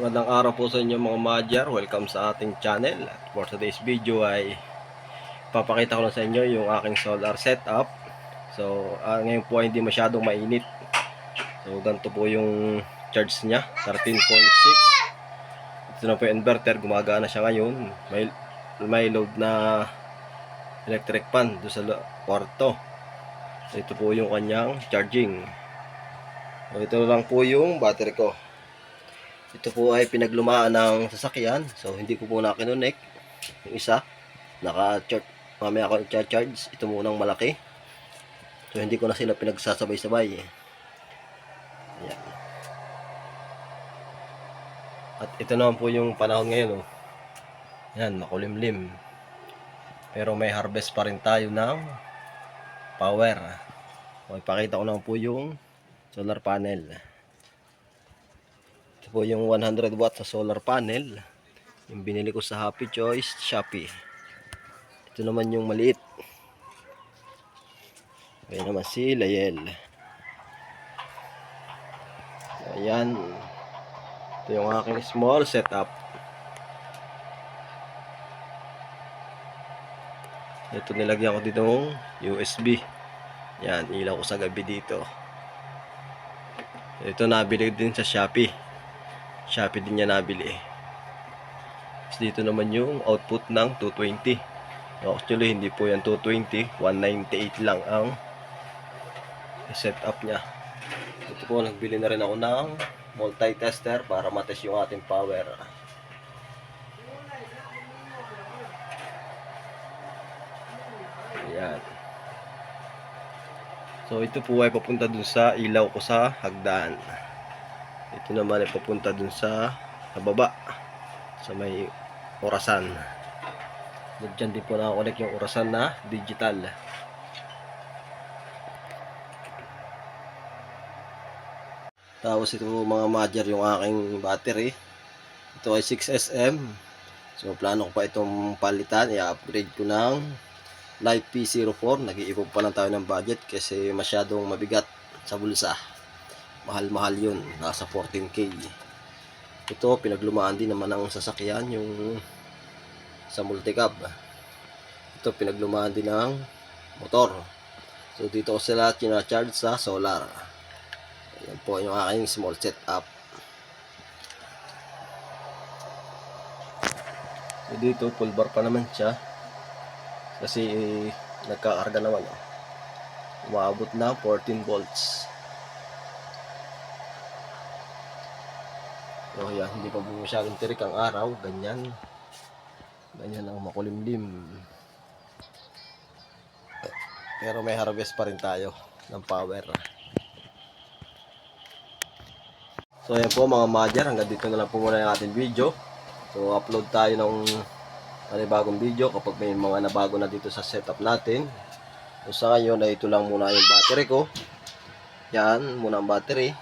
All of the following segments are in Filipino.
Magandang araw po sa inyo mga madjar. Welcome sa ating channel. At for today's video ay papakita ko lang sa inyo yung aking solar setup. So, ah, ngayon po ay hindi masyadong mainit. So, ganito po yung charge niya. 13.6. Ito na po yung inverter. Gumagana siya ngayon. May, may load na electric fan doon sa kwarto. So, ito po yung kanyang charging. So, ito lang po yung battery ko. Ito po ay pinaglumaan ng sasakyan. So, hindi ko po na kinunik. Yung isa, naka-charge. Mamaya ako i-charge. Ito munang malaki. So, hindi ko na sila pinagsasabay-sabay. Ayan. At ito naman po yung panahon ngayon. Oh. Yan, makulimlim. Pero may harvest pa rin tayo ng power. O, ipakita ko naman po yung solar panel. Po yung 100 watts sa solar panel. Yung binili ko sa Happy Choice Shopee. Ito naman yung maliit. Ayan naman si Layel. Ayan. Ito yung aking small setup. Ito nilagyan ko dito ng USB. Yan, ilaw ko sa gabi dito. Ito nabili din sa Shopee. Shopee din niya nabili. Tapos dito naman yung output ng 220. Actually, hindi po yan 220. 198 lang ang setup niya. Ito po, nagbili na rin ako ng multi-tester para matest yung ating power. Ayan. So, ito po ay papunta dun sa ilaw ko sa hagdan. Ito naman ay papunta dun sa, sa baba. Sa may orasan. Diyan din po nakakonek yung orasan na digital. Tapos ito mga madjar yung aking battery. Ito ay 6SM. So plano ko pa itong palitan. I-upgrade ko ng Life P04. Nag-iipon pa lang tayo ng budget kasi masyadong mabigat sa bulsa. Mahal-mahal yun. Nasa 14K. Ito, pinaglumaan din naman ng sasakyan yung sa multicab. Ito, pinaglumaan din ng motor. So, dito ko sila charge sa solar. Ayan po yung aking small setup. So, dito, full bar pa naman siya. Kasi, nagkakarga naman. Oh. Umaabot na 14 volts. So, yan, hindi pa po masyadong tirik ang araw. Ganyan. Ganyan ang makulimlim. Pero may harvest pa rin tayo ng power. So, ayan po mga madjar. Hanggang dito na lang po muna yung ating video. So, upload tayo ng panibagong video kapag may mga nabago na dito sa setup natin. So, sa ngayon ay ito lang muna yung battery ko. Yan, muna ang battery.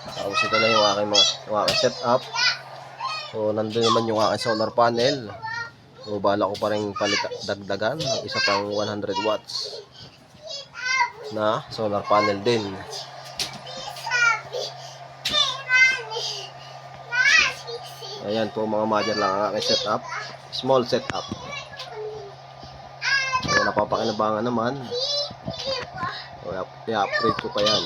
Tapos ito na yung aking, mga, yung aking setup. So, nandun naman yung aking solar panel. So, bala ko pa rin palit, dagdagan ng isa pang 100 watts na solar panel din. Ayan po mga madyan lang ang aking setup. Small setup. So, napapakinabangan naman. So, i-upgrade ko pa yan.